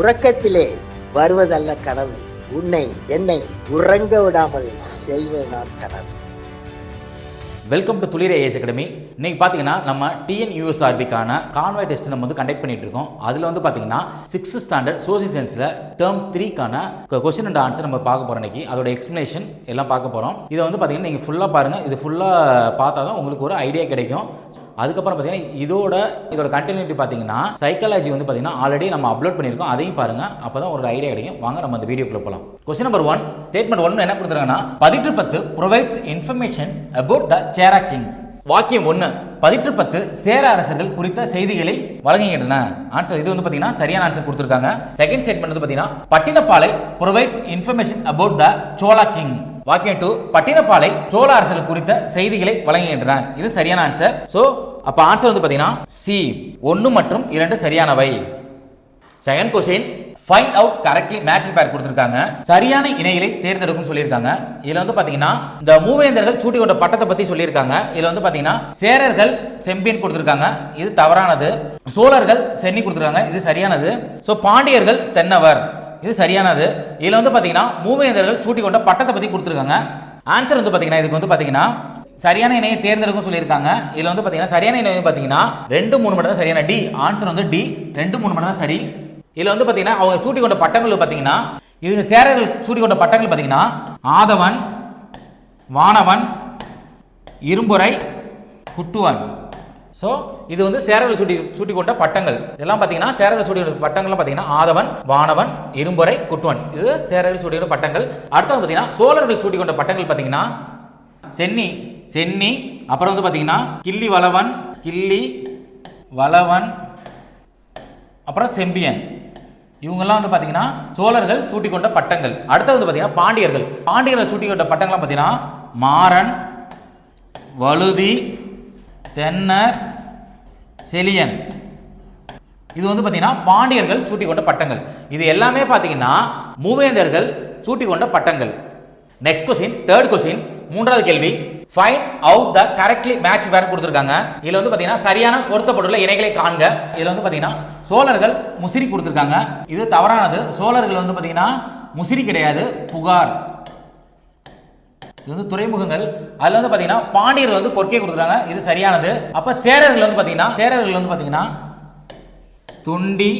உறக்கத்திலே வருவதல்ல கனவு. உன்னை என்னை உறங்க விடாமல் செய்வதுதான் கனவு. Welcome to Thulir IAS academy இன்னைக்கு பார்த்தீங்கன்னா நம்ம டிஎன்யூஎஸ்ஆர்பிக்கான கான்வாய் டெஸ்ட் நம்ம வந்து கண்டக்ட் பண்ணிட்டு இருக்கோம். அதில் வந்து பார்த்தீங்கன்னா சிக்ஸ்த் ஸ்டாண்டர்ட் சோசியல் சயின்ஸில் டேர்ம் த்ரீக்கான கொஸ்டின் அண்ட் ஆன்சர் நம்ம பார்க்க போகிறோம் இன்றைக்கி அதோட எக்ஸ்ப்ளனேஷன் எல்லாம் பார்க்க போகிறோம் இதை வந்து பார்த்தீங்கன்னா நீங்கள் ஃபுல்லாக பாருங்கள் இது ஃபுல்லாக பார்த்தா தான் உங்களுக்கு ஒரு ஐடியா கிடைக்கும். அதுக்கப்புறம் பார்த்தீங்கன்னா இதோட இதோட கண்டினியூட்டி பார்த்தீங்கன்னா சைக்காலஜி வந்து பார்த்தீங்கன்னா ஆல்ரெடி நம்ம அப்லோட் பண்ணியிருக்கோம். அதையும் பாருங்க. அப்போ தான் ஒரு ஐடியா கிடைக்கும். வாங்க நம்ம அந்த வீடியோக்குள்ள போகலாம் கொஸ்டின் நம்பர் ஒன் ஸ்டேட்மெண்ட் ஒன்று என்ன கொடுத்துருக்காங்கன்னா பதிட்டு பத்து ப்ரொவைட்ஸ் இன்ஃபர்மேஷன் அபவுட் த சேரா கிங்ஸ் வாக்கியம் ஒன்று பதிட்டு பத்து சேர அரசர்கள் குறித்த செய்திகளை வழங்குகின்றன. ஆன்சர் இது வந்து பார்த்தீங்கன்னா சரியான ஆன்சர் கொடுத்துருக்காங்க. செகண்ட் ஸ்டேட்மெண்ட் வந்து பார்த்தீங்கன்னா Pattinappalai provides information about the Chola king வாக்கியம் டூ பட்டினப்பாலை சோழ அரசர்கள் குறித்த செய்திகளை வழங்குகின்றன இது சரியான ஆன்சர் ஸோ அப்போ ஆன்சர் வந்து பார்த்தீங்கன்னா சி ஒன்று மற்றும் இரண்டு சரியானவை. Second question find out correctly match pair கொடுத்துருக்காங்க. சரியான இணைகளை தேர்ந்தெடுக்கும் சொல்லியிருக்காங்க. இதுல வந்து பாத்தீங்கன்னா இந்த மூவேந்தர்கள் சூட்டி கொண்ட பட்டத்தை பத்தி சொல்லியிருக்காங்க. இதுல வந்து பாத்தீங்கன்னா சேரர்கள் செம்பியன் கொடுத்துருக்காங்க. இது தவறானது. சோழர்கள் சென்னி கொடுத்துருக்காங்க. இது சரியானது. ஸோ பாண்டியர்கள் தென்னவர். இது சரியானது. இதில் வந்து பார்த்தீங்கன்னா மூவேந்தர்கள் சூட்டி கொண்ட பட்டத்தை பற்றி கொடுத்துருக்காங்க. ஆன்சர் வந்து பார்த்தீங்கன்னா இதுக்கு வந்து பார்த்தீங்கன்னா சரியான இணையை தேர்ந்தெடுக்கும் சொல்லியிருக்காங்க. இதில் வந்து பார்த்தீங்கன்னா சரியான இணை வந்து பார்த்தீங்கன்னா ரெண்டு மூணு மட்டும் தான் சரியான டி ஆன்சர் வந்து டி ரெண்டு மூணு மட்டும் தான் சரி. இதில் வந்து பார்த்தீங்கன்னா அவங்க சூட்டி கொண்ட பட்டங்கள் பார்த்தீங்கன்னா இதுங்க சேரர்கள் சூட்டி கொண்ட பட்டங்கள் பார்த்தீங்கன்னா ஆதவன் வானவன் இரும்புரை குட்டுவன். ஸோ இது வந்து சேரர்கள் சுட்டி சுட்டி கொண்ட பட்டங்கள். இதெல்லாம் பார்த்தீங்கன்னா சேரர்கள் சுட்டி கொண்ட பட்டங்கள்லாம் பார்த்தீங்கன்னா ஆதவன் வானவன் இரும்புரை குட்டுவன். இது சேரர்கள் சுட்டி கொண்ட பட்டங்கள். அடுத்தது பார்த்தீங்கன்னா சோழர்கள் சுட்டி கொண்ட பட்டங்கள் பார்த்தீங்கன்னா சென்னி சென்னி அப்புறம் வந்து பார்த்தீங்கன்னா கிள்ளி வளவன் கிள்ளி வளவன் அப்புறம் செம்பியன். இவங்கெல்லாம் வந்து பார்த்தீங்கன்னா சோழர்கள் சூட்டி கொண்ட பட்டங்கள். அடுத்து வந்து பார்த்தீங்கன்னா பாண்டியர்கள். பாண்டியர்கள் சூட்டி கொண்ட பட்டங்கள்லாம் பார்த்தீங்கன்னா மாறன் வழுதி தென்னர் செலியன். இது வந்து பார்த்தீங்கன்னா பாண்டியர்கள் சூட்டி கொண்ட பட்டங்கள். இது எல்லாமே பார்த்தீங்கன்னா மூவேந்தர்கள் சூட்டி கொண்ட பட்டங்கள். நெக்ஸ்ட் கொஸ்டின் தேர்ட் கொஸ்டின் மூன்றாவது கேள்வி. Find out the correctly match வேறு கொடுத்துருக்காங்க. இதில் வந்து பார்த்தீங்கன்னா சரியான பொருத்தப்பட்டுள்ள இணைகளை காண்க. இதில் வந்து பார்த்தீங்கன்னா சோழர்கள் முசிறி கொடுத்துருக்காங்க. இது தவறானது. சோழர்கள் வந்து பார்த்தீங்கன்னா முசிறி கிடையாது புகார். இது வந்து துறைமுகங்கள். அதுல வந்து பாத்தீங்கன்னா பாண்டியர்கள் வந்து கொற்கை கொடுத்துருக்காங்க இது சரியானது. அப்ப சேரர்கள் வந்து பாத்தீங்கன்னா சேரர்கள் வந்து பாத்தீங்கன்னா துண்டி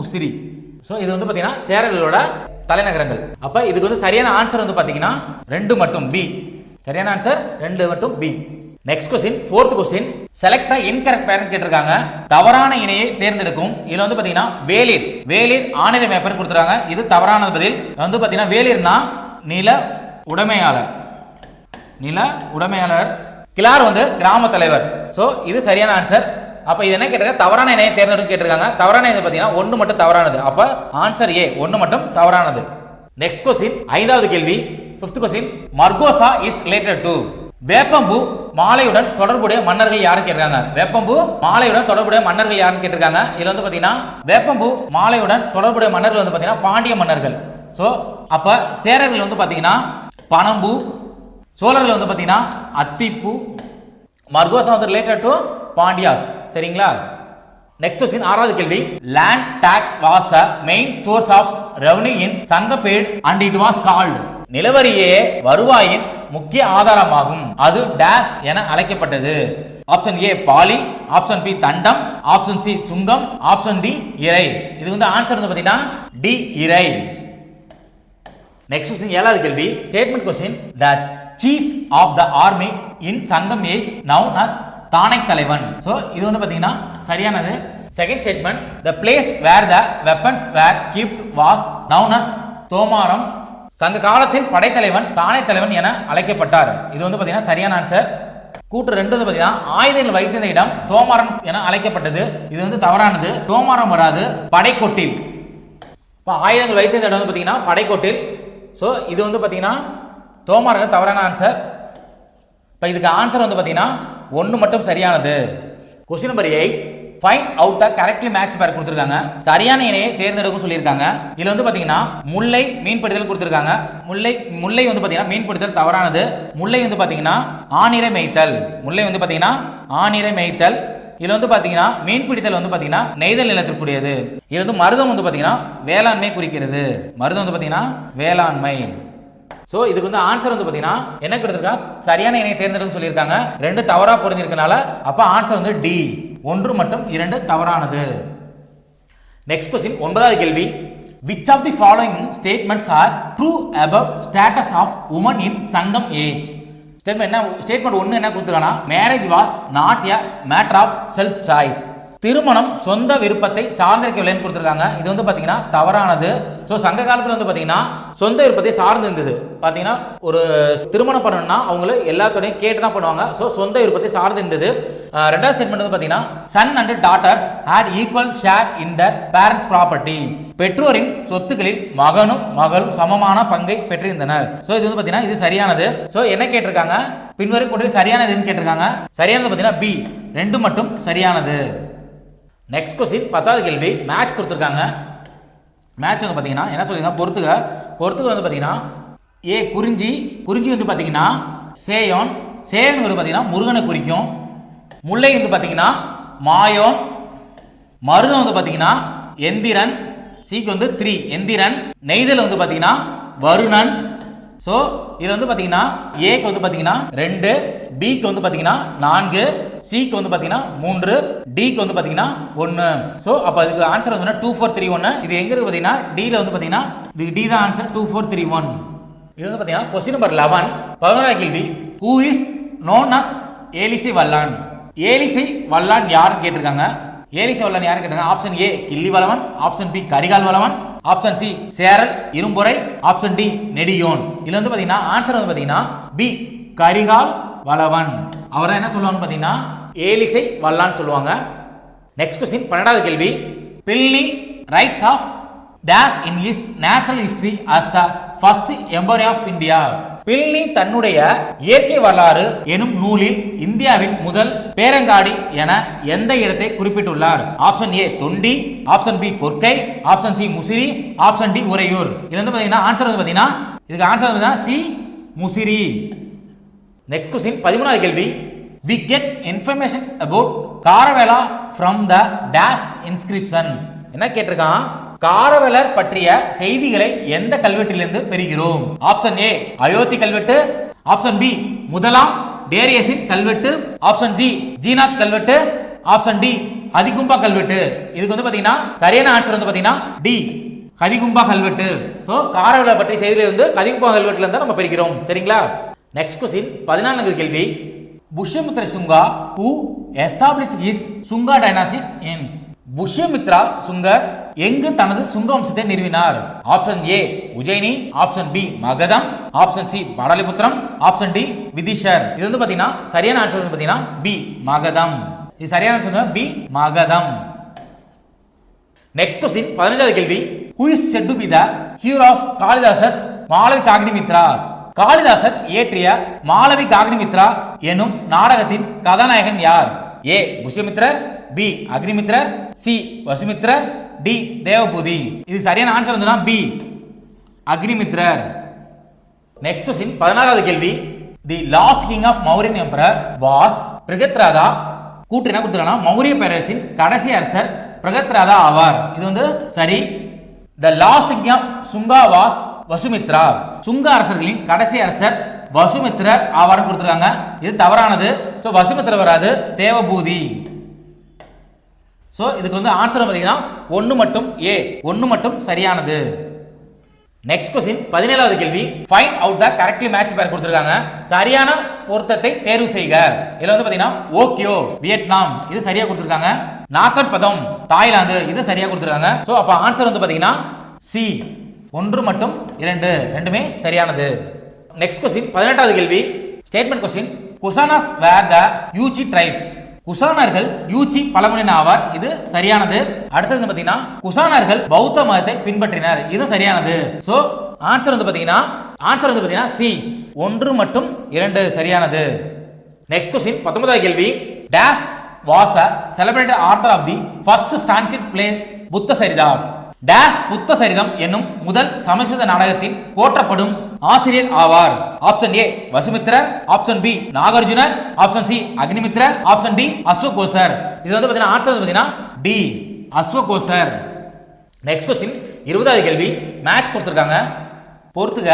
முசிறி. ஸோ இது வந்து பாத்தீங்கன்னா சேரர்களோட தலைநகரங்கள். அப்ப இதுக்கு வந்து சரியான ஆன்சர் வந்து பாத்தீங்கன்னா ரெண்டு மட்டும் பி சரியான ஆன்சர் ரெண்டு மட்டும் B next question fourth question select incorrect pair கேட்டிருக்காங்க. தவறான இணையை தேர்ந்தெடுக்கும். இதுல வந்து பாத்தீங்கன்னா வேலிர். வேலிர் ஆணையர் மேப்பர் கொடுத்துருக்காங்க. இது தவறான பதில். வந்து பாத்தீங்கன்னா வேலிர்னா நில உடைமையாளர். நில உடைமையாளர். கிளார் வந்து கிராம தலைவர். ஸோ இது சரியான ஆன்சர் அப்ப இது என்ன கேட்டிருக்காங்க? தவறான இணையை தேர்ந்தெடுக்க கேட்டிருக்காங்க. தவறான இது பார்த்தீங்கன்னா ஒன்று மட்டும் தவறானது. அப்ப ஆன்சர் ஏ ஒன்று மட்டும் தவறானது. நெக்ஸ்ட் கொஸ்டின் ஐந்தாவது கேள்வி. Fifth question margosa is related to வேப்பம்பூ மாலையுடன் தொடர்புடைய மன்னர்கள் யாரும் கேட்டிருக்காங்க? வேப்பம்பூ மாலையுடன் தொடர்புடைய மன்னர்கள் யாருன்னு கேட்டிருக்காங்க? இதுல வந்து பாத்தீங்கன்னா வேப்பம்பூ மாலையுடன் தொடர்புடைய மன்னர்கள் வந்து பாத்தீங்கன்னா பாண்டிய மன்னர்கள். ஸோ அப்ப சேரர்கள் வந்து பாத்தீங்கன்னா பனம்பூ சோழர்கள் வந்து பார்த்தீங்கன்னா அத்திப்பூ மர்கோசம் வந்து ரிலேட்டட் டு பாண்டியாஸ். சரிங்களா? நெக்ஸ்ட் கொஸ்டின் ஆறாவது கேள்வி. Land tax was the main source of revenue in சங்கப்பேட் and it was called நிலவரியே வருவாயின் முக்கிய ஆதாரமாகும். அது டேஸ் என அழைக்கப்பட்டது. ஆப்ஷன் ஏ பாலி. ஆப்ஷன் பி தண்டம். ஆப்ஷன் சி சுங்கம். ஆப்ஷன் டி இறை. இது வந்து ஆன்சர் வந்து பார்த்தீங்கன்னா டி இறை. நெக்ஸ்ட் கொஸ்டின் ஏழாவது கேள்வி. Statement question the chief of the army in Sangam age known as தானை தலைவன் ஸோ இது வந்து பார்த்தீங்கன்னா சரியானது. Second statement the place where the weapons were kept was known as தோமாரம் சங்க காலத்தில் படைத்தலைவன் தானே தலைவன் என அழைக்கப்பட்டார். இது வந்து பார்த்தீங்கன்னா சரியான ஆன்சர் கூற்று ரெண்டு வந்து பார்த்தீங்கன்னா ஆயுதங்கள் வைத்திருந்த இடம் தோமாரம் என அழைக்கப்பட்டது. இது வந்து தவறானது. தோமாரம் வராது. படைக்கொட்டில். இப்போ ஆயுதங்கள் வைத்திருந்த இடம் வந்து பார்த்தீங்கன்னா படைக்கோட்டில் ஸோ இது வந்து பார்த்தீங்கன்னா தோமார்கள் தவறான ஆன்சர் இப்போ இதுக்கு ஆன்சர் வந்து பார்த்தீங்கன்னா ஒன்று மட்டும் சரியானது. Question number eight find out the correctly match pair கொடுத்துருக்காங்க. சரியான இணையை தேர்ந்தெடுக்கும் சொல்லியிருக்காங்க. இதில் வந்து பார்த்தீங்கன்னா முல்லை மீன்பிடித்தல் கொடுத்துருக்காங்க. முல்லை முல்லை வந்து பார்த்தீங்கன்னா மீன்பிடித்தல் தவறானது. முல்லை வந்து பார்த்தீங்கன்னா ஆணிரை மேய்த்தல். முல்லை வந்து பார்த்தீங்கன்னா ஆணிரை மேய்த்தல். இதுல வந்து பாத்தீங்கன்னா மீன் பிடித்தல் வந்து பாத்தீங்கன்னா நெய்தல் நிலத்திற்குரியது. இது வந்து மருதம் வந்து பாத்தீங்கன்னா வேளாண்மை குறிக்கிறது. மருதம் வந்து பாத்தீங்கன்னா வேளாண்மை. ஸோ இதுக்கு வந்து ஆன்சர் வந்து பார்த்தீங்கன்னா என்ன கொடுத்துருக்கா? சரியான இணையை தேர்ந்தெடுக்க சொல்லியிருக்காங்க. ரெண்டு தவறாக பொருந்திருக்கனால அப்போ ஆன்சர் வந்து டி ஒன்று மற்றும் இரண்டு தவறானது. நெக்ஸ்ட் கொஸ்டின் ஒன்பதாவது கேள்வி. Which of the following statements are true about status of women in Sangam age statement என்ன? ஸ்டேட்மெண்ட் ஒன்று என்ன கொடுத்துருக்கானா? Marriage was not a matter of self choice திருமணம் சொந்த விருப்பத்தை சார்ந்திருக்கவில்லைன்னு கொடுத்துருக்காங்க. இது வந்து பார்த்தீங்கன்னா தவறானது. ஸோ சங்க காலத்தில் வந்து பார்த்தீங்கன்னா சொந்த விருப்பத்தை சார்ந்து இருந்தது. பார்த்தீங்கன்னா ஒரு திருமணம் பண்ணணும்னா அவங்கள எல்லாத்தோடையும் கேட்டு தான் பண்ணுவாங்க. ஸோ சொந்த விருப்பத்தை சார்ந்து இருந்தது. ரெண்டாவது ஸ்டேட்மெண்ட் வந்து பார்த்தீங்கன்னா son and daughters had equal share in their parents property பெற்றோரின் சொத்துக்களில் மகனும் மகளும் சமமான பங்கை பெற்றிருந்தனர். ஸோ இது வந்து பார்த்தீங்கன்னா இது சரியானது. ஸோ என்ன கேட்டிருக்காங்க? பின்வரும் கூட்டத்தில் சரியானதுன்னு கேட்டிருக்காங்க? சரியானது பார்த்தீங்கன்னா பி ரெண்டு மட்டும் சரியானது. நெக்ஸ்ட் கொஸ்டின் பத்தாவது கேள்வி. மேட்ச் கொடுத்துருக்காங்க. மேட்ச் வந்து பார்த்தீங்கன்னா என்ன சொல்லுங்க பொறுத்துக. பொறுத்துக வந்து பார்த்தீங்கன்னா ஏ குறிஞ்சி. குறிஞ்சி வந்து பார்த்தீங்கன்னா சேயோன். சேயோன் வந்து பார்த்தீங்கன்னா முருகனை குறிக்கும். முல்லை வந்து பார்த்தீங்கன்னா மாயோன். மருதம் வந்து பார்த்தீங்கன்னா எந்திரன். சீக்கு வந்து த்ரீ. எந்திரன். நெய்தல் வந்து பார்த்தீங்கன்னா வருணன். ஸோ இது வந்து பார்த்தீங்கன்னா ஏக்கு வந்து பார்த்தீங்கன்னா ரெண்டு பிக்கு வந்து பார்த்தீங்கன்னா நான்கு சிக்கு வந்து பார்த்தீங்கன்னா மூன்று டிக்கு வந்து பார்த்தீங்கன்னா ஒன்று ஸோ அப்போ அதுக்கு ஆன்சர் வந்து டூ ஃபோர் த்ரீ ஒன்று இது எங்கே இருக்கு பார்த்தீங்கன்னா டியில் வந்து பார்த்தீங்கன்னா இது டி தான் answer two four three one இது வந்து பார்த்தீங்கன்னா கொஸ்டின் நம்பர் லெவன் பதினோராம் கேள்வி. ஹூ இஸ் நோன் அஸ் ஏலிசை வல்லான் ஏலிசை வல்லான் யாருன்னு கேட்டிருக்காங்க? ஏலிசை வல்லான் யாருன்னு கேட்டாங்க option A Killi Valavan option B Karikal Valavan. Option C Cheral Irumporai option D Nediyon. இதுல வந்து பாத்தீங்கன்னா ஆன்சர் வந்து பாத்தீங்கன்னா பி கரிகால் வளவன். அவர் என்ன சொல்லுவாங்க பாத்தீங்கன்னா ஏலிசை வல்லான்னு சொல்லுவாங்க. நெக்ஸ்ட் கொஸ்டின் பன்னெண்டாவது கேள்வி. Pliny writes of dash in his natural history as the first emporium of India Pliny தன்னுடைய இயற்கை வரலாறு எனும் நூலில் இந்தியாவின் முதல் பேரங்காடி என எந்த இடத்தை குறிப்பிட்டுள்ளார்? Option A Tondi. Option B Korkai option C Musiri. Option D Uraiyur. இது வந்து பாத்தீங்கன்னா ஆன்சர் வந்து பாத்தீங்கன்னா இதுக்கு ஆன்சர் வந்து சி முசிறி. நெக்ஸ்ட் கொஸ்டின் பதிமூணாவது கேள்வி. We get information about Kharavela from the dash inscription என்ன கேட்டிருக்கான்? காரவலர் பற்றிய செய்திகளை எந்த கல்வெட்டிலிருந்து பெறுகிறோம்? ஆப்ஷன் ஏ அயோத்தி கல்வெட்டு. ஆப்ஷன் பி முதலாம் டேரியஸின் கல்வெட்டு. ஆப்ஷன் ஜி ஜீனாத் கல்வெட்டு. ஆப்ஷன் டி ஹதிகும்பா கல்வெட்டு. இதுக்கு வந்து பாத்தீங்கன்னா சரியான ஆன்சர் வந்து பாத்தீங்கன்னா டி கதிகும்பா கல்வெட்டு. ஸோ காரவலை பற்றிய செய்தியில் வந்து கதிகும்பா கல்வெட்டுல இருந்து நம்ம பெறுகிறோம் சரிங்களா? நெக்ஸ்ட் கொஸ்டின் பதினான்கு கேள்வி. Pushyamitra Shunga who establish his Shunga dynasty in Pushyamitra Shankar எங்கு தனது சுங்க வம்சத்தை நிறுவினார்? Option A Ujjaini option B Magadha. Option C Pataliputra. Option D Vidisha. இது வந்து பாத்தீங்கன்னா சரியான ஆன்சர் வந்து பாத்தீங்கன்னா பி மகதம். இது சரியான answer B Magadha. Next question பதினஞ்சாவது கேள்வி. Who is set to be the hero of Kalidasa's Malavikagnimitra Kalidasa இயற்றிய மாளவி காக்னிமித்ரா எனும் நாடகத்தின் கதாநாயகன் யார்? ஏ புஷ்யமித்ரர். பி அக்னிமித்ரர். சி வசுமித்ரர். டி தேவபூதி. இது சரியான ஆன்சர் வந்துன்னா பி. அக்னிமித்ரர். நெக்ஸ்ட் சின் பதினாறாவது கேள்வி. The last king of Mauryan emperor was Brihadratha கூட்டு என்ன கொடுத்துருக்காங்கன்னா மௌரிய பேரரசின் கடைசி அரசர் பிரகத்ராதா ஆவார். இது வந்து சரி. The last king of Shunga was Vasumitra சுங்க அரசர்களின் கடைசி அரசர் வசுமித்ரர் ஆவார்னு கொடுத்துருக்காங்க. இது தவறானது. ஸோ வசுமித்ரர் வராது. தேவபூதி. ஸோ இதுக்கு வந்து ஆன்சர் பார்த்தீங்கன்னா ஒன்று மட்டும் ஏ ஒன்று மட்டும் சரியானது. நெக்ஸ்ட் கொஸ்டின் பதினேழாவது கேள்வி. Find out the correctly match pair கொடுத்துருக்காங்க. சரியான பொருத்தத்தை தேர்வு செய்க. இதில் வந்து பார்த்தீங்கன்னா ஓக்கியோ வியட்நாம் இது சரியாக கொடுத்துருக்காங்க. நாக்கட் பதம் தாய்லாந்து இது சரியாக கொடுத்துருக்காங்க. ஸோ அப்போ ஆன்சர் வந்து பார்த்தீங்கன்னா சி ஒன்று மட்டும் இரண்டு ரெண்டுமே சரியானது. நெக்ஸ்ட் கொஸ்டின் பதினெட்டாவது கேள்வி. Statement question Kushanas were the Yuezhi tribes குசானர்கள் Yuezhi பழங்குடியின ஆவார். இது சரியானது. அடுத்தது வந்து பாத்தீங்கன்னா குசானர்கள் பௌத்த மதத்தை பின்பற்றினர். இது சரியானது. சோ ஆன்சர் வந்து பாத்தீங்கன்னா ஆன்சர் வந்து பாத்தீங்கன்னா சி ஒன்று மற்றும் இரண்டு சரியானது. நெக்ஸ்ட் கொஸ்டின் பத்தொன்பதாவது கேள்வி. Dash was the celebrated author of the first Sanskrit play Buddha Charita dash புத்த சரிதம் என்னும் முதல் சமஸ்கிருத நாடகத்தின் போற்றப்படும் ஆசிரியர் ஆவார். ஆப்ஷன் ஏ வசுமித்திரர். Option B நாகார்ஜுனர். Option C அக்னிமித்ரர் option D அஸ்வகோசர். இது வந்து பாத்தீங்கன்னா ஆன்சர் வந்து டி அஸ்வகோசர். நெக்ஸ்ட் கொஸ்டின் இருபதாவது கேள்வி. மேட்ச் கொடுத்துருக்காங்க. பொறுத்துக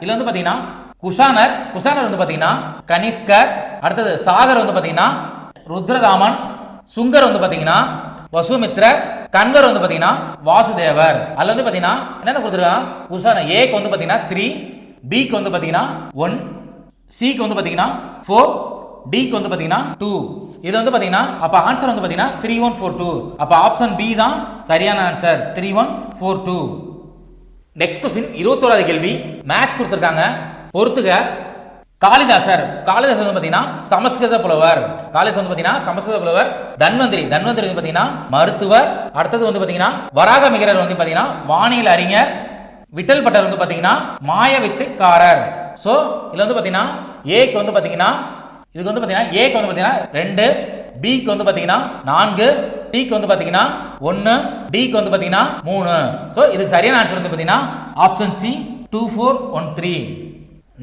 இதுல வந்து பாத்தீங்கன்னா குஷானர். குஷானர் வந்து பாத்தீங்கன்னா கனிஷ்கர். அடுத்தது சாகர் வந்து பாத்தீங்கன்னா ருத்ரதாமன் சுங்கர் வந்து பாத்தீங்கன்னா வசுமித்ரர் கன்வர் வந்து பாத்தீங்கன்னா வாசுதேவர். அதுல வந்து பாத்தீங்கன்னா என்னென்ன கொடுத்துருக்காங்க? குஷானர். ஏக்கு வந்து பாத்தீங்கன்னா த்ரீ பிக்கு வந்து பார்த்தீங்கன்னா ஒன் சிக்கு வந்து பார்த்தீங்கன்னா ஃபோர் டிக்கு வந்து பார்த்தீங்கன்னா டூ இது வந்து பார்த்தீங்கன்னா அப்போ ஆன்சர் வந்து பார்த்தீங்கன்னா த்ரீ ஒன் ஃபோர் டூ அப்போ ஆப்ஷன் பி தான் சரியான answer three one four two next question இருபத்தோராது கேள்வி. மேட்ச் கொடுத்துருக்காங்க. பொறுத்துக. காளிதாசர். காளிதாசர் வந்து பார்த்தீங்கன்னா சமஸ்கிருத புலவர். காளிதாசர் வந்து பார்த்தீங்கன்னா சமஸ்கிருத புலவர். தன்வந்திரி. தன்வந்திரி வந்து பார்த்தீங்கன்னா மருத்துவர். அடுத்தது வந்து பார்த்தீங்கன்னா வராக மிகரர் வந்து பார்த்தீங்கன்னா வானியல் அறிஞர். விட்டல் பட்டர் வந்து பார்த்தீங்கன்னா மாய வித்தைக்காரர். ஸோ இதில் வந்து பார்த்தீங்கன்னா ஏக்கு வந்து பார்த்தீங்கன்னா இதுக்கு வந்து பார்த்தீங்கன்னா ஏக்கு வந்து பார்த்தீங்கன்னா ரெண்டு பிக்கு வந்து பார்த்தீங்கன்னா நான்கு டிக்கு வந்து பார்த்தீங்கன்னா ஒன்று டிக்கு வந்து பார்த்தீங்கன்னா மூணு. ஸோ இதுக்கு சரியான ஆன்சர் வந்து பார்த்தீங்கன்னா option C two four one three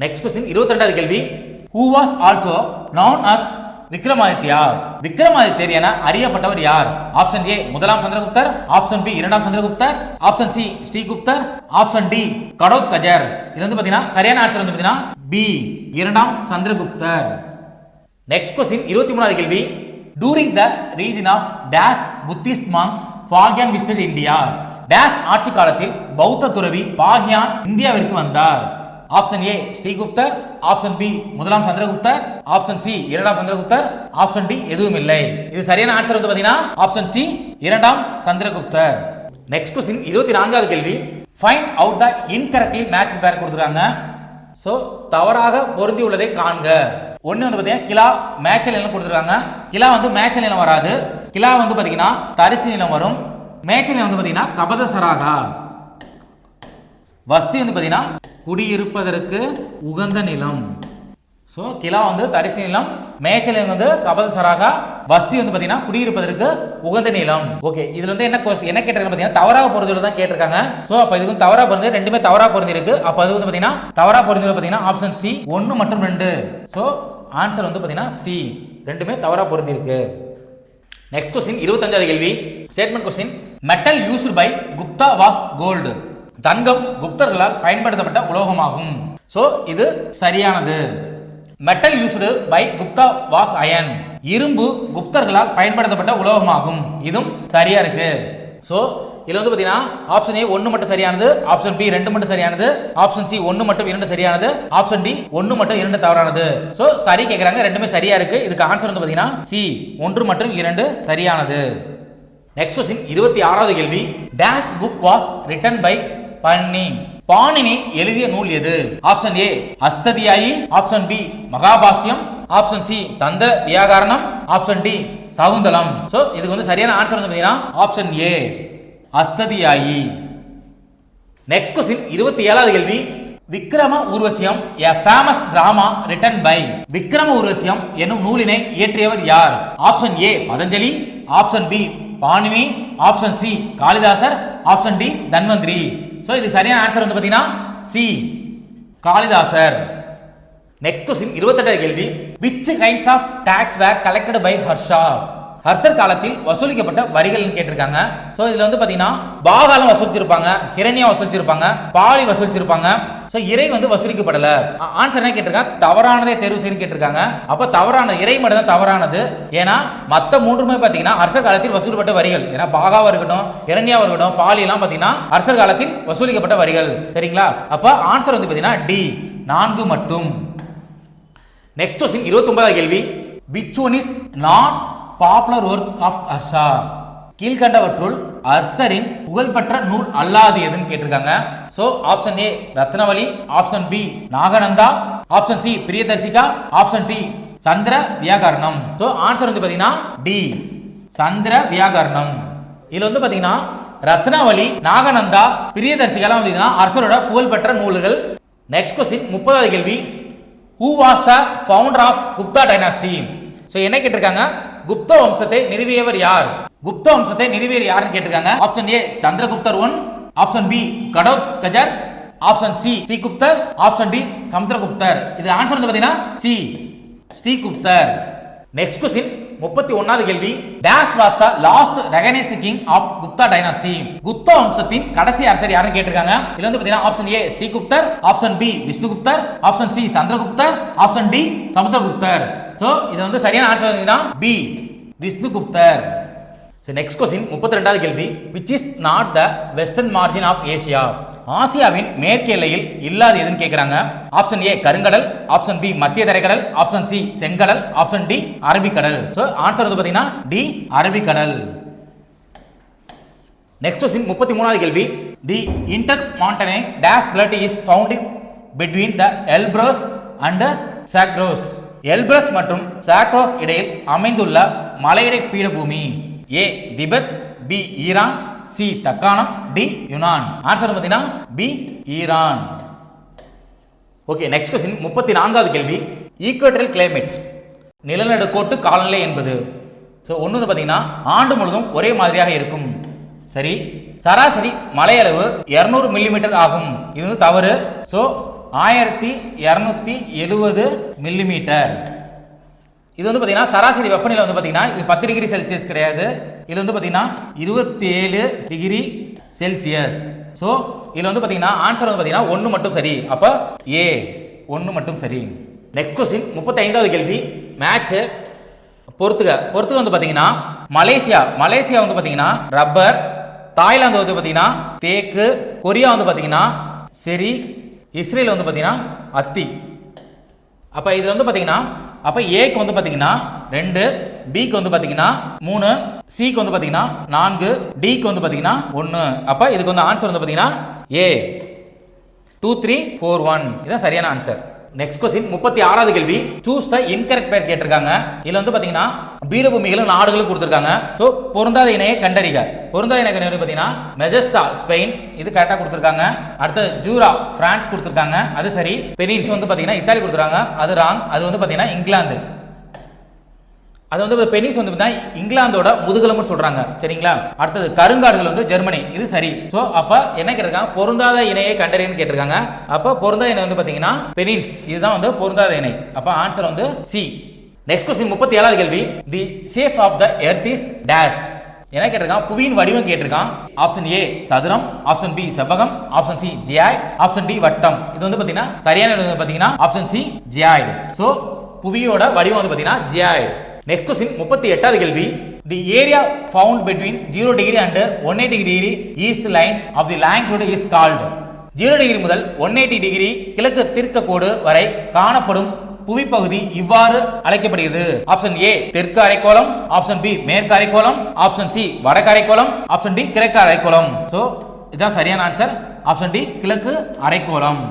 next question இருபத்தி ரெண்டாவது கேள்வி. Who was also known as Vikramaditya. விக்ரமாதித்யர் என அறியப்பட்டவர் யார்? ஆப்ஷன் ஏ முதலாம் சந்திரகுப்தர். ஆப்ஷன் பி இரண்டாம் சந்திரகுப்தர். Option C ஸ்ரீகுப்தர். ஆப்ஷன் டி கடோத் கஜர் இது வந்து பாத்தீங்கன்னா சரியான ஆன்சர் வந்து பாத்தீங்கன்னா பி இரண்டாம் சந்திரகுப்தர். நெக்ஸ்ட் கொஸ்டின் இருபத்தி மூணாவது கேள்வி. During the reign of dash Buddhist monk Fahien visit India dash ஆட்சி காலத்தில் பௌத்த துறவி பாகியான் இந்தியாவிற்கு வந்தார். ஆப்ஷன் ஏ ஸ்ரீகுப்தர் ஆப்ஷன் பி முதலாம் சந்திரகுப்தர் ஆப்ஷன் சி இரண்டாம் சந்திரகுப்தர் ஆப்ஷன் டி எதுவும் இல்லை இது சரியான ஆன்சர் வந்து பாத்தீங்கன்னா ஆப்ஷன் சி இரண்டாம் சந்திரகுப்தர். நெக்ஸ்ட் கொஸ்டின் இருபத்தி நான்காவது கேள்வி. Find out the incorrectly match pair கொடுத்துருக்காங்க. ஸோ தவறாக பொருந்தி உள்ளதை காண்க. ஒன்று வந்து பார்த்தீங்கன்னா கிலா மேட்ச நிலம் கொடுத்துருக்காங்க. கிலா வந்து மேட்ச நிலம் வராது. கிலா வந்து பார்த்தீங்கன்னா தரிசு நிலம் வரும். மேட்ச நிலம் வந்து பார்த்தீங்கன்னா கபதசராகா. வஸ்தி வந்து பார்த்தீங்கன்னா குடியிருப்பதற்கு உகந்த நிலம். ஸோ கிலா வந்து தரிசு நிலம் மேய்ச்சல் வந்து வந்து சராகா வஸ்தி வந்து பார்த்தீங்கன்னா குடியிருப்பதற்கு உகந்த நிலம். ஓகே இதுல வந்து என்ன கொஸ்டின் என்ன கேட்டிருக்காங்க பார்த்தீங்கன்னா தவறாக பொருந்துள்ள தான் கேட்டிருக்காங்க. ஸோ அப்போ இது வந்து தவறாக பொருந்து ரெண்டுமே தவறாக பொருந்திருக்கு. அப்போ அது வந்து பார்த்தீங்கன்னா தவறாக பொருந்துள்ள பார்த்தீங்கன்னா ஆப்ஷன் சி ஒன்று மற்றும் ரெண்டு. ஸோ ஆன்சர் வந்து பார்த்தீங்கன்னா சி ரெண்டுமே தவறாக பொருந்திருக்கு. நெக்ஸ்ட் கொஸ்டின் இருபத்தஞ்சாவது கேள்வி. Statement question metal used by Gupta was gold தங்கம் குப்தர்களால் பயன்படுத்தப்பட்ட உலோகமாகும். ஸோ இது சரியானது. Metal used by Gupta was iron இரும்பு குப்தர்களால் பயன்படுத்தப்பட்ட உலோகமாகும். இதுவும் சரியா இருக்கு. ஸோ இதுல வந்து பார்த்தீங்கன்னா ஆப்ஷன் ஏ ஒன்று மட்டும் சரியானது ஆப்ஷன் பி ரெண்டு மட்டும் சரியானது ஆப்ஷன் சி ஒன்று மட்டும் இரண்டு சரியானது ஆப்ஷன் டி ஒன்று மட்டும் இரண்டு தவறானது. ஸோ சரி கேட்குறாங்க ரெண்டுமே சரியா இருக்கு. இதுக்கு ஆன்சர் வந்து பார்த்தீங்கன்னா சி ஒன்று மற்றும் இரண்டு சரியானது. நெக்ஸ்ட் கொஸ்டின் இருபத்தி ஆறாவது கேள்வி. Dash book was written by Panini. Panini எழுதிய நூல் எது? Option A Ashtadhyayi. Option B Mahabhashyam. Option C Tantra Vyakaranam. Option D Shakuntalam. So இதுக்கு வந்து சரியான ஆன்சர் வந்து பாத்தீங்கன்னா option A Ashtadhyayi. Next question இருபத்தி ஏழாவது கேள்வி. Vikramorvashiyam a famous drama written by Vikramorvashiyam என்னும் நூலினை இயற்றியவர் யார்? Option A Patanjali. Option B Panini. Option C Kalidasa. Option D Dhanvantari. So இது சரியான ஆன்சர் வந்து பார்த்தீங்கன்னா சி காளிதாசர். நெக்ஸ்ட் கொஸ்டின் இருபத்தெட்டாவது கேள்வி. Which kinds of taxes were collected by Harsha ஹர்ஷர் காலத்தில் வசூலிக்கப்பட்ட வரிகள்னு கேட்டிருக்காங்க. ஸோ இதில் வந்து பார்த்தீங்கன்னா பாகாலம் வசூலிச்சிருப்பாங்க ஹிரண்யா வசூலிச்சிருப்பாங்க பாலி வசூலிச்சிருப்பாங்க ஸோ இறை வந்து வசூலிக்கப்படல. ஆன்சர் என்ன கேட்டிருக்காங்க தவறானதே தேர்வு செய்து கேட்டிருக்காங்க. அப்போ தவறான இறை மட்டும் தான் தவறானது. ஏன்னா மற்ற மூன்றுமே பார்த்தீங்கன்னா அரசர் காலத்தில் வசூலிப்பட்ட வரிகள். ஏன்னா பாகாவா இருக்கட்டும் இரண்யாவா இருக்கட்டும் பாலி எல்லாம் பார்த்தீங்கன்னா அரசர் காலத்தில் வசூலிக்கப்பட்ட வரிகள். சரிங்களா? அப்போ ஆன்சர் வந்து பார்த்தீங்கன்னா டி நான்கு மட்டும். நெக்ஸ்ட் கொஸ்டின் இருபத்தி ஒன்பதாவது கேள்வி. Which one is not popular work of Harsha கீழ்கண்டவற்றுள் அர்சரின் புகழ்பெற்ற நூல் அல்லாது எதுன்னு கேட்டிருக்காங்க. So option A Ratnavali. Option B Nagananda. Option C Priyadarshika. Option D Chandra Vyakaranam. So answer வந்து பாத்தீங்கன்னா டி சந்திர வியாகரணம். இதுல வந்து பாத்தீங்கன்னா ரத்னாவளி நாகநந்தா பிரியதர்சிகெல்லாம் வந்து அரசரோட புகழ்பெற்ற நூல்கள். நெக்ஸ்ட் கொஸ்டின் முப்பதாவது கேள்வி. Who was the founder of Gupta dynasty so என்ன கேட்டிருக்காங்க? குப்த வம்சத்தை நிறுவியவர் யார்? குப்த வம்சத்தை நிறைவேறி யாருன்னு கேட்டிருக்காங்க? Option A சந்திரகுப்தர் one. Option B கடோத் கஜர் option C ஸ்ரீகுப்தர். Option D சமுத்திரகுப்தர் இது ஆன்சர் வந்து பார்த்தீங்கன்னா சி ஸ்ரீகுப்தர். நெக்ஸ்ட் கொஸ்டின் முப்பத்தி ஒன்னாவது கேள்வி. Dash was the last recognised king of Gupta dynasty Gupta வம்சத்தின் கடைசி அரசர் யாருன்னு கேட்டிருக்காங்க? இதுல வந்து பாத்தீங்கன்னா option A ஸ்ரீகுப்தர். Option B விஷ்ணுகுப்தர். Option C சந்திரகுப்தர். Option D சமுத்திரகுப்தர். So இது வந்து சரியான ஆன்சர் வந்து பி விஷ்ணுகுப்தர். ஸோ நெக்ஸ்ட் கொஸ்டின் முப்பத்தி ரெண்டாவது கேள்வி. Which is not the western margin of Asia ஆசியாவின் மேற்கு எல்லையில் இல்லாத எதுன்னு கேட்குறாங்க ஆப்ஷன் ஏ கருங்கடல். ஆப்ஷன் பி மத்திய தரைக்கடல். ஆப்ஷன் சி செங்கடல். ஆப்ஷன் டி அரபிக்கடல். ஸோ ஆன்சர் வந்து பார்த்தீங்கன்னா டி அரபிக்கடல். நெக்ஸ்ட் கொஸ்டின் முப்பத்தி மூணாவது கேள்வி. The intermontane dash plateau is found between the Elbrus and Zagros Elbrus மற்றும் சாக்ரோஸ் இடையில் அமைந்துள்ள மலையடை பீடபூமி. A Tibet B Iran C தக்கானம் D Yunnan. Answer பார்த்தீங்கன்னா B Iran. Okay next question முப்பத்தி நான்காவது கேள்வி. ஈக்குவேட்டரல் கிளைமேட் நிலநடுக்கோட்டு காலநிலை என்பது. ஸோ ஒன்று வந்து பார்த்தீங்கன்னா ஆண்டு முழுவதும் ஒரே மாதிரியாக இருக்கும். சரி சராசரி மலையளவு இரநூறு மில்லிமீட்டர் ஆகும். இது வந்து தவறு. ஸோ ஆயிரத்தி இரநூத்தி எழுபது மில்லிமீட்டர் இது வந்து பார்த்தீங்கன்னா சராசரி வெப்பநிலை வந்து பார்த்தீங்கன்னா இது பத்து டிகிரி செல்சியஸ் கிடையாது இது வந்து பார்த்தீங்கன்னா இருபத்தி ஏழு டிகிரி செல்சியஸ் ஸோ இதில் வந்து பார்த்தீங்கன்னா ஆன்சர் வந்து பார்த்தீங்கன்னா ஒன்று மட்டும் சரி அப்போ ஏ ஒன்று மட்டும் சரி நெக்ஸ்ட் கொஸ்டின் முப்பத்தைந்தாவது கேள்வி மேட்ச் பொறுத்துக பொறுத்துக வந்து பார்த்தீங்கன்னா மலேசியா மலேசியா வந்து பார்த்தீங்கன்னா ரப்பர் தாய்லாந்து வந்து பார்த்தீங்கன்னா தேக்கு கொரியா வந்து பார்த்தீங்கன்னா சரி இஸ்ரேல் வந்து பார்த்தீங்கன்னா அத்தி அப்போ இதில் வந்து பார்த்தீங்கன்னா அப்போ ஏக்கு வந்து பார்த்தீங்கன்னா ரெண்டு பிக்கு வந்து பார்த்தீங்கன்னா மூணு சிக்கு வந்து பார்த்தீங்கன்னா நான்கு டிக்கு வந்து பார்த்தீங்கன்னா ஒன்று அப்போ இதுக்கு வந்து ஆன்சர் வந்து பார்த்தீங்கன்னா A two three four one இதுதான் சரியான ஆன்சர் நெக்ஸ்ட் கொஸ்டின் முப்பத்தி ஆறாவது கேள்வி. சூஸ் த இன்கரெக்ட் பேர் கேட்டிருக்காங்க. இதுல வந்து பாத்தீங்கன்னா பீடபூமிகளும் நாடுகளும் கொடுத்திருக்காங்க. ஸோ பொருந்தாத இணையை கண்டறிக. பொருந்தாத இணை கண்டறி பாத்தீங்கன்னா மெஜஸ்டா ஸ்பெயின் இது கரெக்டா கொடுத்திருக்காங்க. அடுத்து ஜூரா பிரான்ஸ் கொடுத்திருக்காங்க. அது சரி. பெனின்ஸ் வந்து பாத்தீங்கன்னா இத்தாலி கொடுத்துருக்காங்க. அது ராங் அது வந்து பாத்தீங்கன்னா இங்கிலாந்து அது வந்து பெனிஸ் வந்து பார்த்தீங்கன்னா இங்கிலாந்தோட முதுகெலும்புன்னு சொல்றாங்க. சரிங்களா? அடுத்தது கருங்காடுகள் வந்து ஜெர்மனி. இது சரி. ஸோ அப்ப என்ன கேட்டிருக்காங்க? பொருந்தாத இணையை கண்டறியன்னு கேட்டிருக்காங்க. அப்ப பொருந்தாத இணை வந்து பாத்தீங்கன்னா பெனின்ஸ். இதுதான் வந்து பொருந்தாத இணை. அப்ப ஆன்சர் வந்து சி நெக்ஸ்ட் கொஸ்டின் முப்பத்தி ஏழாவது கேள்வி. The shape of the earth is dash என்ன கேட்டிருக்கான்? புவியின் வடிவம் கேட்டிருக்கான். ஆப்ஷன் ஏ சதுரம். ஆப்ஷன் பி செவ்வகம். Option C geoid option D வட்டம். இது வந்து பாத்தீங்கன்னா சரியான விடை வந்து பாத்தீங்கன்னா ஆப்ஷன் சி ஜியாய்டு ஸோ புவியோட வடிவம் வந்து பாத்தீங்கன்னா ஜியாய்டு நெக்ஸ்ட் கொஸ்டின் முப்பத்தி எட்டாவது கேள்வி. The area found between zero degree and one eighty degree east lines of the land is called zero degree முதல் ஒன் எயிட்டி டிகிரி கிழக்கு தீர்க்க கோடு வரை காணப்படும் புவிப்பகுதி இவ்வாறு அழைக்கப்படுகிறது. ஆப்ஷன் ஏ தெற்கு அரைக்கோளம். ஆப்ஷன் பி மேற்கு அரைக்கோளம். ஆப்ஷன் சி வடக்கு அரைக்கோளம். ஆப்ஷன் டி கிழக்கு அரைக்கோளம். ஸோ இதுதான் சரியான ஆன்சர் ஆப்ஷன் டி கிழக்கு அரைக்கோளம்.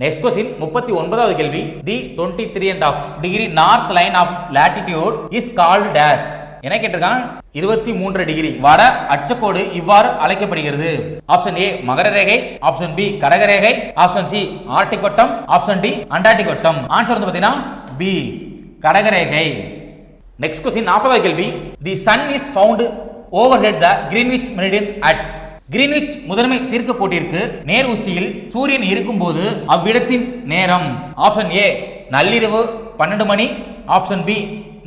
நெக்ஸ்ட் கொஸ்டின் முப்பத்தி ஒன்பதாவது கேள்வி. The twenty three and half. Degree north line of latitude is called dash என்ன கேட்டிருக்கான். இருபத்தி மூன்று டிகிரி. வட அச்சக்கோடு இவ்வாறு அழைக்கப்படுகிறது. ஆப்ஷன் ஏ மகர ரேகை. ஆப்ஷன் பி கடக ரேகை. ஆப்ஷன் சி ஆர்டிக் வட்டம். ஆப்ஷன் டி அண்டார்டிக் வட்டம். ஆன்சர் வந்து பார்த்தீங்கன்னா பி கடகரேகை நெக்ஸ்ட் கொஸ்டின் நாற்பதாவது கேள்வி. The sun is found overhead the Greenwich meridian at Greenwich முதன்மை தீர்க்க கோட்டிற்கு நேர் உச்சியில் சூரியன் இருக்கும்போது அவ்விடத்தின் நேரம். ஆப்ஷன் ஏ நள்ளிரவு பன்னெண்டு மணி. ஆப்ஷன் பி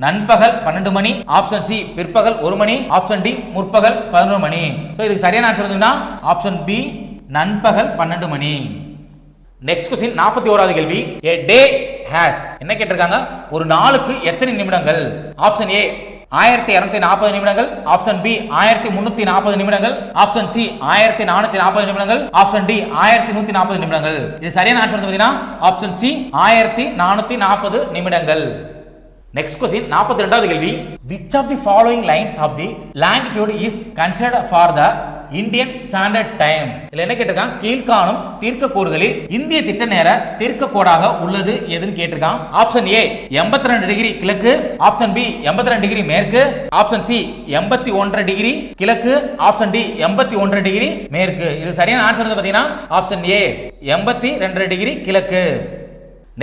நண்பகல் பன்னெண்டு மணி. ஆப்ஷன் சி பிற்பகல் ஒரு மணி. ஆப்ஷன் டி முற்பகல் பதினொரு மணி. ஸோ இதுக்கு சரியான ஆன்சர் இருந்ததுன்னா ஆப்ஷன் பி நண்பகல் பன்னெண்டு மணி. நெக்ஸ்ட் கொஸ்டின் நாற்பத்தி ஓராவது கேள்வி. ஏ டே ஹேஸ் என்ன கேட்டிருக்காங்க? ஒரு நாளுக்கு எத்தனை நிமிடங்கள்? ஆப்ஷன் ஏ ஆயிரத்தி இரநூத்தி நாற்பது நிமிடங்கள் ஆப்ஷன் பி ஆயிரத்தி முன்னூத்தி நாற்பது நிமிடங்கள் ஆப்ஷன் சி ஆயிரத்தி நானூத்தி நாற்பது நிமிடங்கள் ஆப்ஷன் டி ஆயிரத்தி நூத்தி நாற்பது நிமிடங்கள். இது சரியான ஆன்சர் பார்த்தீங்கன்னா ஆப்ஷன் சி ஆயிரத்தி நானூத்தி நாற்பது நிமிடங்கள். நெக்ஸ்ட் கொஸ்டின் நாற்பத்தி ரெண்டாவது கேள்வி. Which of the following lines of the longitude is considered for the Indian standard time இதுல என்ன கேட்டிருக்கான்? கீழ்காணும் தீர்க்க கோடுகளில் இந்திய திட்ட நேர தீர்க்க கோடாக உள்ளது எதுன்னு கேட்டிருக்கான்? ஆப்ஷன் ஏ எண்பத்தி ரெண்டு டிகிரி கிழக்கு. ஆப்ஷன் பி எண்பத்தி ரெண்டு டிகிரி மேற்கு. ஆப்ஷன் சி எண்பத்தி ஒன்றரை டிகிரி கிழக்கு. ஆப்ஷன் டி எண்பத்தி ஒன்றரை டிகிரி மேற்கு. இது சரியான ஆன்சர் வந்து பாத்தீங்கன்னா ஆப்ஷன் ஏ எண்பத்தி ரெண்டரை டிகிரி கிழக்கு.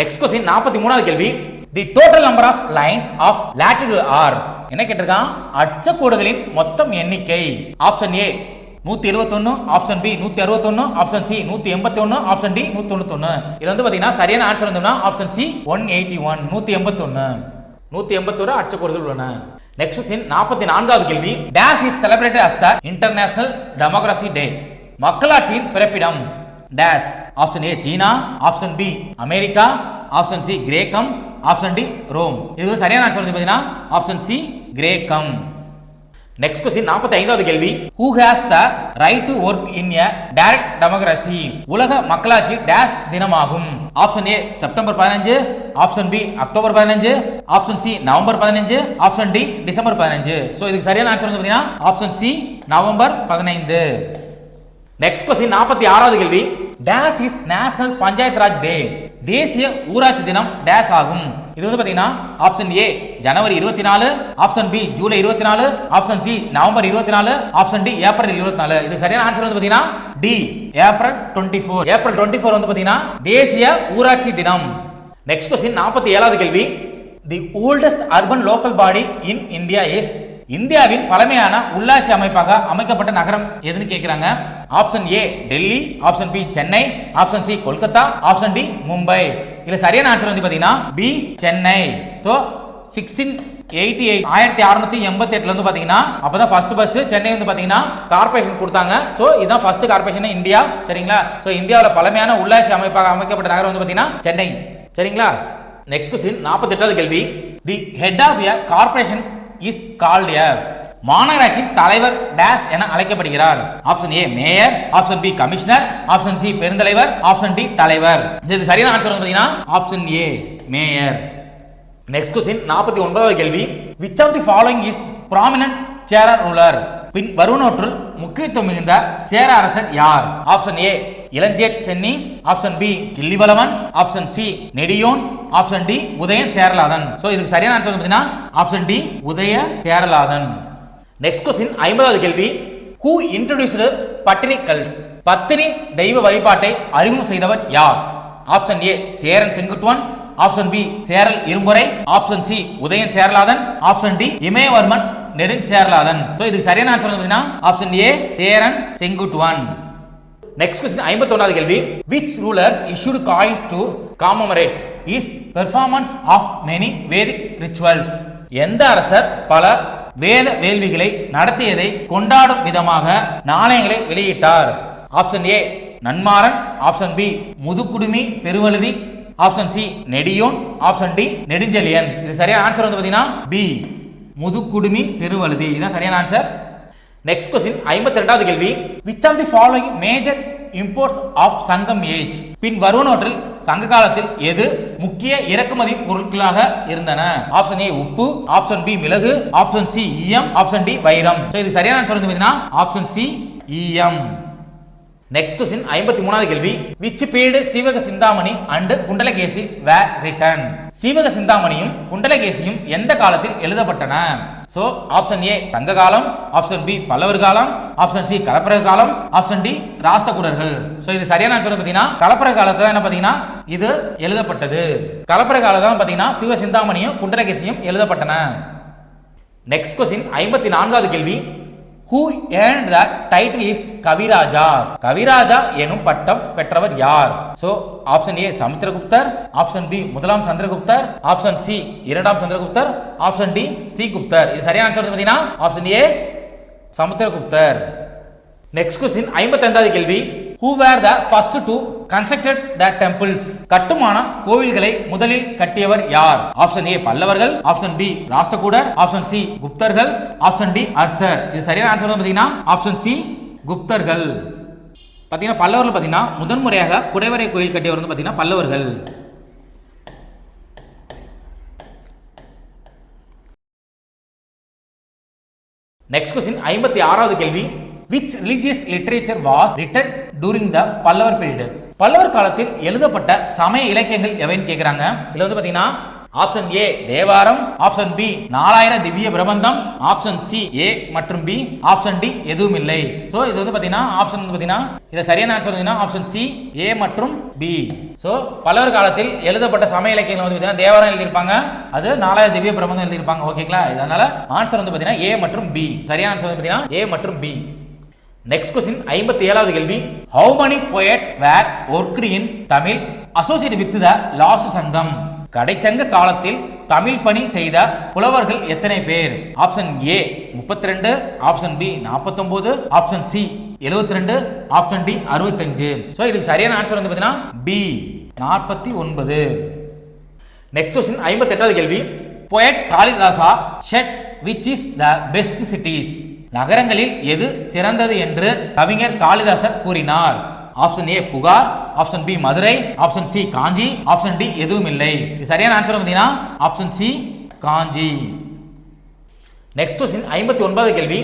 நெக்ஸ்ட் கொஸ்டின் நாற்பத்தி மூணாவது கேள்வி. The total number of lines of latitude are என்ன கேட்டிருக்கான்? அச்சக்கோடுகளின் மொத்தம் எண்ணிக்கை. ஆப்ஷன் ஏ நூற்றி எழுபத்தொன்று ஆப்ஷன் பி நூற்றி அறுபத்தொன்று ஆப்ஷன் சி நூற்றி எண்பத்தி ஒன்று ஆப்ஷன் டி நூற்றி தொண்ணூத்தொன்று இதில் வந்து பார்த்தீங்கன்னா சரியான ஆன்சர் வந்தோம்னா option C one eighty one நூற்றி எண்பத்தொன்று நூற்றி எண்பத்தொரு அச்சக்கோடுகள் உள்ளன. நெக்ஸ்ட் கொஸ்டின் நாற்பத்தி நான்காவது கேள்வி. Dash is celebrated as the international democracy day மக்களாட்சியின் பிறப்பிடம். Dash option A China option B America option C கிரேக்கம் ஆப்ஷன் டி ரோம். இது வந்து சரியான ஆன்சர் வந்து பார்த்தீங்கன்னா ஆப்ஷன் சி கிரேக்கம். நெக்ஸ்ட் கொஸ்டின் நாற்பத்தி ஐந்தாவது கேள்வி. Who has the right to work in a direct democracy உலக மக்களாட்சி டேஸ் தினமாகும். ஆப்ஷன் ஏ செப்டம்பர் பதினஞ்சு. ஆப்ஷன் பி அக்டோபர் பதினஞ்சு. ஆப்ஷன் சி நவம்பர் பதினஞ்சு. ஆப்ஷன் டி டிசம்பர் பதினஞ்சு. ஸோ இதுக்கு சரியான ஆன்சர் வந்து பார்த்தீங்கன்னா ஆப்ஷன் சி நவம்பர் பதினைந்து. நெக்ஸ்ட் கொஸ்டின் நாற்பத்தி ஆறாவது கேள்வி. Dash is national panchayat Raj day தேசிய ஊராட்சி தினம் டேஸ் ஆகும். இது வந்து பாத்தீங்கன்னா ஆப்ஷன் ஏ ஜனவரி இருபத்தி நாலு ஆப்ஷன் பி ஜூலை இருபத்தி நாலு ஆப்ஷன் சி நவம்பர் இருபத்தி நாலு ஆப்ஷன் டி ஏப்ரல் இருபத்தி நாலு இது சரியான ஆன்சர் வந்து பாத்தீங்கன்னா D April twenty four April twenty four வந்து பாத்தீங்கன்னா தேசிய ஊராட்சி தினம். நெக்ஸ்ட் கொஸ்டின் நாற்பத்தி ஏழாவது கேள்வி. The oldest urban local body in India is இந்தியாவின் பழமையான உள்ளாட்சி அமைப்பாக அமைக்கப்பட்ட நகரம் எதுன்னு கேட்கிறாங்க option A Delhi. Option B Chennai. Option C Kolkata. Option D Mumbai. இதுல சரியான ஆன்சர் வந்து பாத்தீங்கன்னா B Chennai. So sixteen eighty eight ஆயிரத்தி அறுநூத்தி எண்பத்தி எட்டுல வந்து பாத்தீங்கன்னா அப்பதான் ஃபர்ஸ்ட் பஸ் சென்னை வந்து பாத்தீங்கன்னா கார்பரேஷன் கொடுத்தாங்க. ஸோ இதுதான் ஃபர்ஸ்ட் கார்பரேஷன் இந்தியா சரிங்களா? ஸோ இந்தியாவில் பழமையான உள்ளாட்சி அமைப்பாக அமைக்கப்பட்ட நகரம் வந்து பாத்தீங்கன்னா சென்னை. சரிங்களா? நெக்ஸ்ட் கொஸ்டின் நாற்பத்தெட்டாவது கேள்வி. The head of a corporation is called a மாநகராட்சி தலைவர் டேஸ் என அழைக்கப்படுகிறார். Option A mayor. Option B commissioner. Option C பெருந்தலைவர். ஆப்ஷன் டி தலைவர். இது சரியான ஆன்சர் பார்த்தீங்கன்னா option A mayor. Next question நாற்பத்தி ஒன்பதாவது கேள்வி. Which of the following is prominent Chera ruler பின் வருவனோற்றுள் முக்கியத்துவம் மிகுந்த சேர அரசர் யார்? Option A Ilanchet Chenni option B Killivalavan option C Nediyon option D Udayan Cheralathan. So இதுக்கு சரியான ஆன்சர் வந்து option D Udaya Cheraladhan. Next question ஐம்பதாவது கேள்வி. Who introduced பட்டினிக்கல்? பத்தினி தெய்வ வழிபாட்டை அறிமுகம் செய்தவர் யார்? Option A Cheran Senguttuvan. Option B Cheral Irumporai. Option C Udayan Cheraladhan. Option D Imayavarman Nedunjeraladhan. So இதுக்கு சரியான ஆன்சர் வந்து option A Cheran Senguttuvan. Next question ஐம்பத்தொன்னாவது கேள்வி. Which rulers issued coin to commemorate? Is performance of many Vedic rituals எந்த அரசர் பல வேத வேள்விகளை நடத்தியதை கொண்டாடும் விதமாக நாணயங்களை வெளியிட்டார்? Option A Nanmaran. Option B Mudukudumi Peruvazhuthi. Option C Nediyon. Option D Nedunchezhiyan. இது சரியான ஆன்சர் வந்து பார்த்தீங்கன்னா பி முதுகுடுமி பெருவழுதி. இதுதான் சரியான ஆன்சர் நெக்ஸ்ட் கொஸ்டின் ஐம்பத்தி ரெண்டாவது கேள்வி. Which of the following major imports of Sangam age? பின் வருவனவற்றில் சங்க காலத்தில் எது முக்கிய இறக்குமதி பொருட்களாக இருந்தன? ஆப்ஷன் ஏ உப்பு. ஆப்ஷன் பி மிளகு. ஆப்ஷன் சி ஈயம். ஆப்ஷன் டி வைரம். ஸோ இது சரியான ஆன்சர் வந்து ஆப்ஷன் சி ஈயம். நெக்ஸ்ட் கொஸ்டின் ஐம்பத்தி மூணாவது கேள்வி. Which period Seevaka Chintamani and Kundalakesi were written Seevaka சிந்தாமணியும் குண்டலகேசியும் எந்த காலத்தில் எழுதப்பட்டன? சோ ஆப்ஷன் ஏ தங்க காலம் ஆப்ஷன் பி பல்லவர் காலம் ஆப்ஷன் சி கலப்பரக காலம் ஆப்ஷன் டி ராஷ்டகுடர்கள் சோ இது சரியான ஆன்சர் பாத்தீங்கன்னா கலப்பரக காலத்துல என்ன பாத்தீங்கன்னா இது எழுதப்பட்டது. கலப்பரக காலம் பாத்தீங்கன்னா சிவ சிந்தாமணியும் குண்டலகேசியும் எழுதப்பட்டன. நெக்ஸ்ட் கொஸ்டின் ஐம்பத்தி நான்காவது கேள்வி. ஹூ ஏன் the title is Kaviraja Kaviraja எனும் பட்டம் பெற்றவர் யார்? சோ ஆப்ஷன் ஏ சமுத்திரகுப்தர் ஆப்ஷன் பி முதலாம் சந்திரகுப்தர் ஆப்ஷன் சி இரண்டாம் சந்திரகுப்தர் ஆப்ஷன் டி ஸ்ரீகுப்தர். இது சரியான ஆன்சர் பார்த்தீங்கன்னா ஆப்ஷன் ஏ சமுத்திரகுப்தர். நெக்ஸ்ட் கொஸ்டின் ஐம்பத்தைந்தாவது கேள்வி. Who were the first to constructed the temples கட்டுமான கோவில்களை முதலில் கட்டியவர் யார்? ஆப்ஷன் ஏ பல்லவர்கள். ஆப்ஷன் பி ராஷ்டிரகூடர். ஆப்ஷன் சி குப்தர்கள். ஆப்ஷன் டி அர்சர். இது சரியான ஆன்சர் வந்து பார்த்தீங்கன்னா ஆப்ஷன் சி குப்தர்கள். பார்த்தீங்கன்னா பல்லவர்கள் பார்த்தீங்கன்னா முதன்முறையாக குடைவரை கோயில் கட்டியவர் வந்து பார்த்தீங்கன்னா பல்லவர்கள். நெக்ஸ்ட் கொஸ்டின் ஐம்பத்தி ஆறாவது கேள்வி. Which religious literature was written during the பல்லவர் பீரியட் பல்லவர் காலத்தில் எழுதப்பட்ட சமய இலக்கியங்கள் எவைன்னு கேக்குறாங்க? இதுல வந்து பாத்தீங்கன்னா option A Thevaram option B Nalayiram Divya Prabandham option C A மற்றும் பி ஆப்ஷன் டி எதுவும் இல்லை சோ இது வந்து பாத்தீங்கன்னா ஆப்ஷன் வந்து பாத்தீங்கன்னா இதை சரியான ஆன்சர் வந்து ஆப்ஷன் சி ஏ மற்றும் பி சோ பல்லவர் காலத்தில் எழுதப்பட்ட சமய இலக்கியங்கள் வந்து பாத்தீங்கன்னா தேவாரம் எழுதியிருப்பாங்க. அது நாலாயிரம் திவ்ய பிரபந்தம் எழுதியிருப்பாங்க. ஓகேங்களா இதனால ஆன்சர் வந்து பாத்தீங்கன்னா ஏ மற்றும் பி சரியான ஆன்சர் வந்து பாத்தீங்கன்னா ஏ மற்றும் பி நெக்ஸ்ட் கொஸ்டின் ஐம்பத்தி ஏழாவது கேள்வி. How many poets were worked in Tamil associate with the last Sangam கடைச்சங்க காலத்தில் தமிழ் பணி செய்த புலவர்கள் எத்தனை பேர்? ஆப்ஷன் ஏ முப்பத்தி ரெண்டு ஆப்ஷன் பி நாற்பத்தொன்பது ஆப்ஷன் சி எழுபத்தி ரெண்டு ஆப்ஷன் டி அறுபத்தஞ்சு. ஸோ இதுக்கு சரியான ஆன்சர் வந்து பார்த்தீங்கன்னா பி நாற்பத்தி ஒன்பது. நெக்ஸ்ட் கொஸ்டின் ஐம்பத்தி எட்டாவது கேள்வி. Poet Kalidasa said which is the best cities நகரங்களில் எது சிறந்தது என்று கவிஞர் காளிதாசர் கூறினார். Option A Puhar. Option B Madurai. Option C Kanchi. Option D எதுவும் இல்லை இது சரியான ஆன்சர் பார்த்தீங்கன்னா option C Kanchi. Next question ஐம்பத்தி ஒன்பது கேள்வி.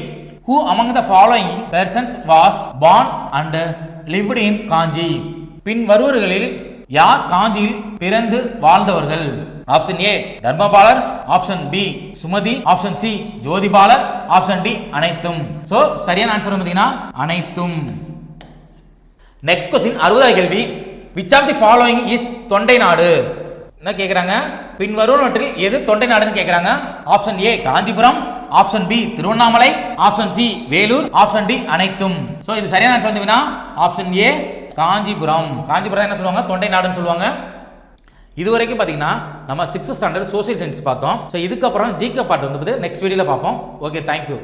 Who among the following persons was born and lived in Kanchi? பின் வருவர்களில் யார் காஞ்சியில் பிறந்து வாழ்ந்தவர்கள்? Option A தர்மபாலர். Option B Sumathi option C ஜோதிபாலர் option D அனைத்தும். சோ சரியான ஆன்சர் பார்த்தீங்கன்னா அனைத்தும். நெக்ஸ்ட் கொஸ்டின் அறுபதாவது கேள்வி. Which of the following is Thondai Nadu? என்ன கேட்குறாங்க பின்வருவனவற்றில் எது தொண்டை நாடுன்னு கேட்குறாங்க option A Kanchipuram option B Tiruvannamalai option C Vellore option D அனைத்தும். ஸோ இது சரியான ஆன்சர் வந்தீங்கன்னா ஆப்ஷன் ஏ காஞ்சிபுரம். காஞ்சிபுரம் என்ன சொல்லுவாங்க? தொண்டை நாடுன்னு சொல்லுவாங்க. இது வரைக்கும் பார்த்தீங்கன்னா நம்ம சிக்ஸ்த் ஸ்டாண்டர்ட் சோசியல் சயின்ஸ் பார்த்தோம். ஸோ இதுக்கப்புறம் ஜிகே பார்ட் வந்து நெக்ஸ்ட் வீடியோவில் பார்ப்போம். Okay thank you